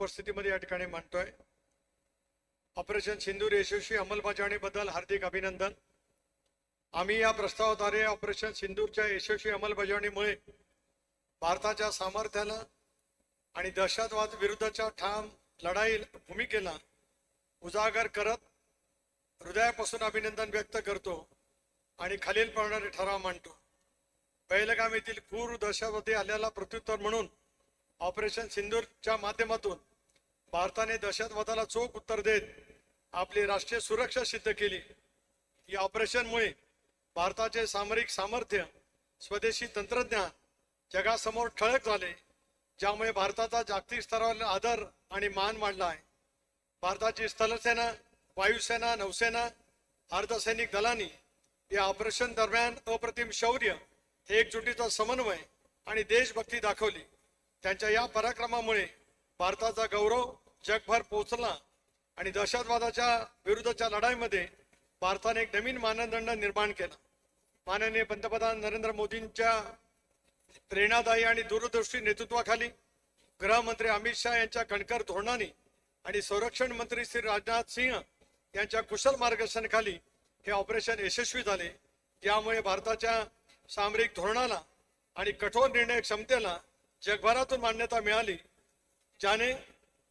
उपस्थितीमध्ये या ठिकाणी मांडतोय. ऑपरेशन सिंदूर यशस्वी अंमलबजावणीबद्दल हार्दिक अभिनंदन. आम्ही या प्रस्तावाद्वारे ऑपरेशन सिंदूरच्या यशस्वी अंमलबजावणीमुळे भारताच्या सामर्थ्याला आणि दहशतवाद विरुद्धच्या ठाम लढाई भूमिकेला उजागर करत हृदयापासून अभिनंदन व्यक्त करतो आणि खालील पडणारे ठराव मांडतो. पहिलगाम येथील पूर दहशतवादी हल्ल्याला प्रत्युत्तर म्हणून ऑपरेशन सिंदूरच्या माध्यमातून भारताने दहशतवादाला चोख उत्तर देत आपली राष्ट्रीय सुरक्षा सिद्ध केली. या ऑपरेशनमुळे भारताचे सामरिक सामर्थ्य स्वदेशी तंत्रज्ञान जगासमोर ठळक झाले ज्यामुळे भारताचा जागतिक स्तरावर आदर आणि मान वाढला आहे. भारताची स्थलसेना वायुसेना नौसेना अर्धसैनिक दलांनी या ऑपरेशन दरम्यान अप्रतिम शौर्य एकजुटीचा समन्वय आणि देशभक्ती दाखवली. त्यांच्या या पराक्रमामुळे भारताचा गौरव जगभर पोहोचला आणि दहशतवादाच्या विरुद्धच्या लढाईमध्ये भारताने एक नवीन मानदंड निर्माण केला. माननीय पंतप्रधान नरेंद्र मोदींच्या प्रेरणादायी आणि दूरदृष्टी नेतृत्वाखाली गृहमंत्री अमित शहा यांच्या कणकर धोरणाने आणि संरक्षण मंत्री श्री राजनाथ सिंह यांच्या कुशल मार्गदर्शनाखाली हे ऑपरेशन यशस्वी झाले. यामुळे भारताच्या सामरिक धोरणाला आणि कठोर निर्णय क्षमतेला जगभरातून मान्यता मिळाली ज्याने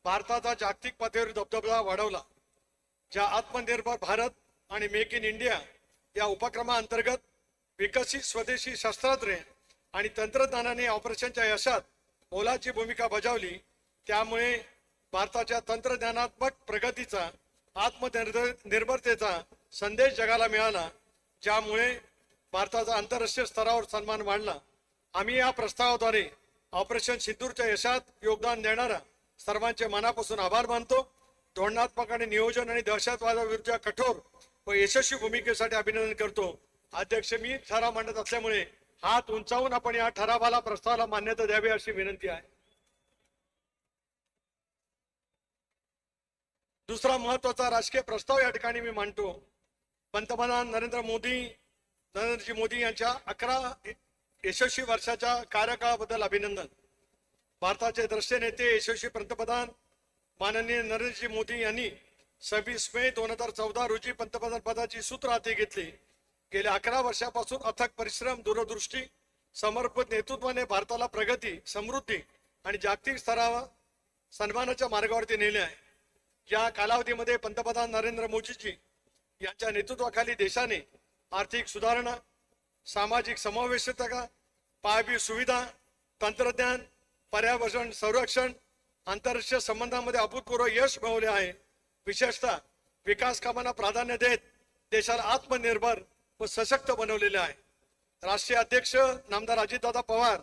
भारताचा जागतिक पातळीवर दबदबा वाढवला ज्या आत्मनिर्भर भारत आणि मेक इन इंडिया या उपक्रमाअंतर्गत विकसित स्वदेशी शस्त्रास्त्रे आणि तंत्रज्ञानाने ऑपरेशनच्या यशात मोलाची भूमिका बजावली. त्यामुळे भारताच्या तंत्रज्ञानात्मक प्रगतीचा आत्मनिर्भर निर्भरतेचा संदेश जगाला मिळाला ज्यामुळे भारताचा आंतरराष्ट्रीय स्तरावर सन्मान वाढला. आम्ही या प्रस्तावाद्वारे ऑपरेशन सिंदूरच्या यशात योगदान देणारा सर्वांचे मनापासून आभार मानतो. धोरणात्मक आणि नियोजन आणि दहशतवादाविरुद्ध कठोर व यशस्वी भूमिकेसाठी अभिनंदन करतो. अध्यक्ष मी ठराव मांडत असल्यामुळे हात उंचावून आपण या ठरावाला प्रस्तावाला मान्यता द्यावी अशी विनंती आहे. दुसरा महत्त्वाचा राजकीय प्रस्ताव या ठिकाणी मी मांडतो. पंतप्रधान नरेंद्र मोदी नरेंद्रजी मोदी यांच्या अकरा यशस्वी वर्षाच्या कार्यकाळाबद्दल अभिनंदन. भारताचे द्रष्टे नेते यशस्वी पंतप्रधान माननीय नरेंद्रजी मोदी यांनी सव्वीस मे दोन हजार चौदा रोजी पंतप्रधान पदाची सूत्र हाती घेतली. गेल्या अकरा वर्षापासून अथक परिश्रम दूरदृष्टी समर्पित नेतृत्वाने भारताला प्रगती समृद्धी आणि जागतिक स्तरावर सन्मानाच्या मार्गावरती नेले आहे. या कालावधीमध्ये पंतप्रधान नरेंद्र मोदीजी यांच्या नेतृत्वाखाली देशाने आर्थिक सुधारणा सामाजिक समावेशता पायाभूत सुविधा तंत्रज्ञान पर्यावरण संरक्षण आंतरराष्ट्रीय संबंधामध्ये अभूतपूर्व यश मिळवले आहे. विशेषतः विकास कामांना प्राधान्य देत देशाला आत्मनिर्भर व सशक्त बनवलेले आहे. राष्ट्रीय अध्यक्ष नामदार अजितदादा पवार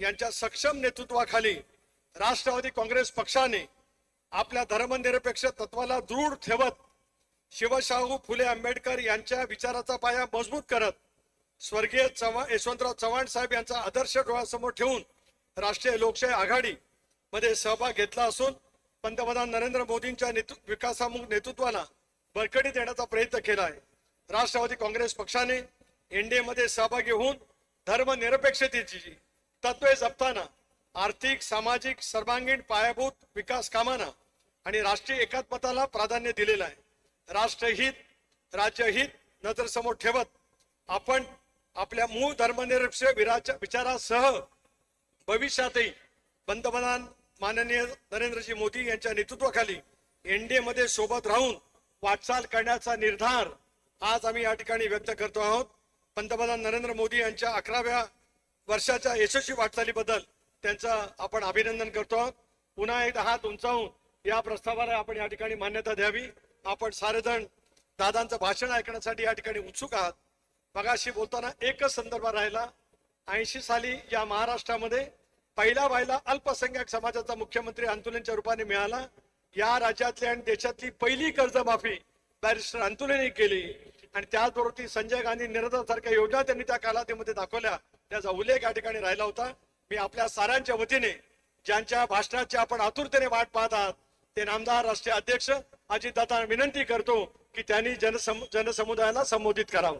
यांच्या सक्षम नेतृत्वाखाली राष्ट्रवादी काँग्रेस पक्षाने आपल्या धर्मनिरपेक्ष तत्वाला दृढ ठेवत शिवशाहू फुले आंबेडकर यांच्या विचाराचा पाया मजबूत करत स्वर्गीय चव्हाण यशवंतराव चव्हाण साहेब यांचा आदर्श डोळ्यासमोर ठेवून राष्ट्रीय लोकशाही आघाडी मध्ये सहभाग घेतला असून पंतप्रधान नरेंद्र मोदींच्या नेतृ विकासामुख नेतृत्वाला बळकटी देण्याचा प्रयत्न केला आहे. राष्ट्रवादी काँग्रेस पक्षाने एनडीए मध्ये सहभागी होऊन धर्मनिरपेक्षतेची तत्वे जपताना आर्थिक सामाजिक सर्वांगीण पायाभूत विकास कामांना आणि राष्ट्रीय एकात्मताला प्राधान्य दिलेलं आहे. राष्ट्रहित राज्यहित नजरसमोर ठेवत आपण आपल्या मूळ धर्मनिरपेक्ष विराच विचारासह भविष्यातही पंतप्रधान माननीय नरेंद्रजी मोदी यांच्या नेतृत्वाखाली एनडीए मध्ये सोबत राहून वाटचाल करण्याचा निर्धार आज आम्ही या ठिकाणी व्यक्त करतो आहोत. पंतप्रधान नरेंद्र मोदी यांच्या अकराव्या वर्षाच्या यशस्वी वाटचालीबद्दल त्यांचं आपण अभिनंदन करतो आहोत. पुन्हा एकदा हात उंचावून या प्रस्तावाला आपण या ठिकाणी मान्यता द्यावी. आपण सारेजण दादांचं भाषण ऐकण्यासाठी या ठिकाणी उत्सुक आहात. मगाशी बोलताना एकच संदर्भ राहिला. ऐंशी साली या महाराष्ट्रामध्ये पहिला व्हायला अल्पसंख्याक समाजाचा मुख्यमंत्री आंदोलनच्या रूपाने मिळाला. या राज्यातली आणि देशातली पहिली कर्जमाफी बॅरिस्टर अंतुलेने केली. आणि त्याचबरोबर ती संजय गांधी निरंतर सारख्या योजना त्यांनी त्या कालावधीमध्ये दाखवल्या. त्याचा उल्लेख या ठिकाणी राहिला होता. मी आपल्या साऱ्यांच्या वतीने ज्यांच्या भाषणाची आपण आतुरतेने वाट पाहत आहात ते नामदार राष्ट्रीय अध्यक्ष अजितदादा विनंती करतो की त्यांनी जनसम जनसमुदायाला संबोधित करावं.